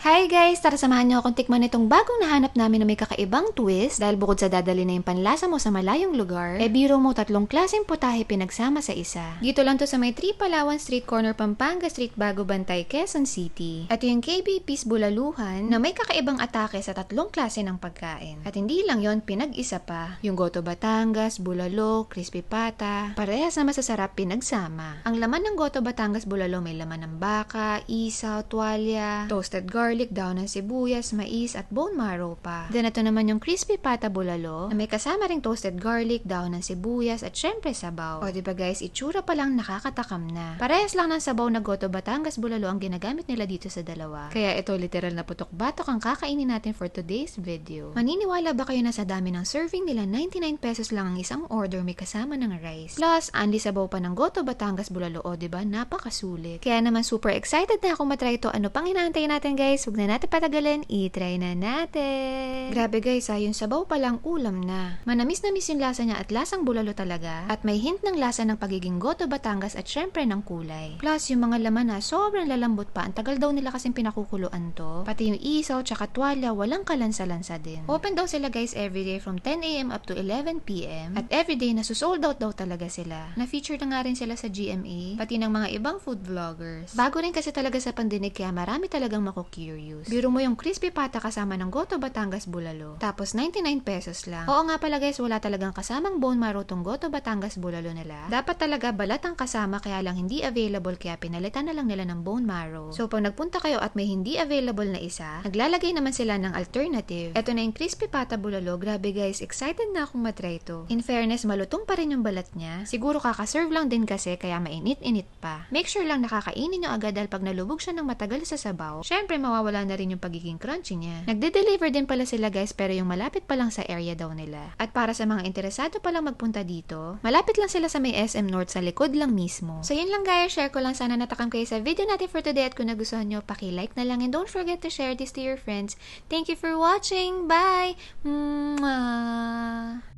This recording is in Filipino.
Hi guys! Tara samahan niyo akong tikman itong bagong nahanap namin na may kakaibang twist dahil bukod sa dadali na yung panlasa mo sa malayong lugar, e biro mo tatlong klaseng putahe pinagsama sa isa. Dito lang to sa may 3 Palawan Street Corner Pampanga Street Bago Bantay, Quezon City. At yung KB Peace Bulaluhan na may kakaibang atake sa tatlong klase ng pagkain. At hindi lang yon pinag-isa pa. Yung Goto Batangas, Bulalo, Crispy Pata, parehas na masasarap pinagsama. Ang laman ng Goto Batangas Bulalo may laman ng baka, isaw, tuwalya, toasted garlic, daon ng sibuyas, mais at bone marrow pa. Then ito naman yung crispy pata bulalo na may kasama ring toasted garlic, daon ng sibuyas at syempre sabaw. O diba guys, itsura pa lang nakakatakam na. Parehas lang ng sabaw na Goto Batangas Bulalo ang ginagamit nila dito sa dalawa. Kaya ito literal na putok-batok ang kakainin natin for today's video. Maniniwala ba kayo na sa dami ng serving nila 99 pesos lang ang isang order may kasama ng rice. Plus, andi sabaw pa ng Goto Batangas Bulalo o diba napakasulit. Kaya naman super excited na ako matry ito. Ano pang inaantay natin guys? Huwag na natin patagalin. I-try na natin. Grabe guys ha, yung sabaw pa lang ulam na. Manamis na miss yung lasa niya at lasang bulalo talaga. At may hint ng lasa ng pagiging Goto Batangas at syempre ng kulay. Plus, yung mga laman na sobrang lalambot pa. Ang tagal daw nila kasing pinakukuluan to. Pati yung isaw tsaka tuwalya, walang kalansa-lansa din. Open daw sila guys everyday from 10am up to 11pm. At everyday nasusold out daw talaga sila. Na-feature na nga rin sila sa GMA, pati ng mga ibang food vloggers. Bago rin kasi talaga sa pandinig kaya marami talagang mako-curious. Biro mo yung crispy pata kasama ng Goto Batangas Bulalo. Tapos 99 pesos lang. Oo nga pala guys, wala talagang kasamang bone marrow tong Goto Batangas Bulalo nila. Dapat talaga balat ang kasama kaya lang hindi available kaya pinalitan na lang nila ng bone marrow. So pag nagpunta kayo at may hindi available na isa, naglalagay naman sila ng alternative. Ito na yung crispy pata bulalo. Grabe guys, excited na akong matry ito. In fairness, malutong pa rin yung balat niya. Siguro kakaserve lang din kasi kaya mainit-init pa. Make sure lang nakakainin nyo agad dahil pag nalubog siya ng matagal sa sabaw, syempre mawawala na rin yung pagiging crunchy niya. Nagde-deliver din pala sila guys pero yung malapit pa lang sa area daw nila. At para sa mga interesado pa lang magpunta dito, malapit lang sila sa may SM North sa likod lang mismo. So yun lang guys, share ko lang sana natakam kayo sa video natin for today at kung nagustuhan nyo, paki-like na lang and don't forget to share this to your friends. Thank you for watching. Bye! Mwah!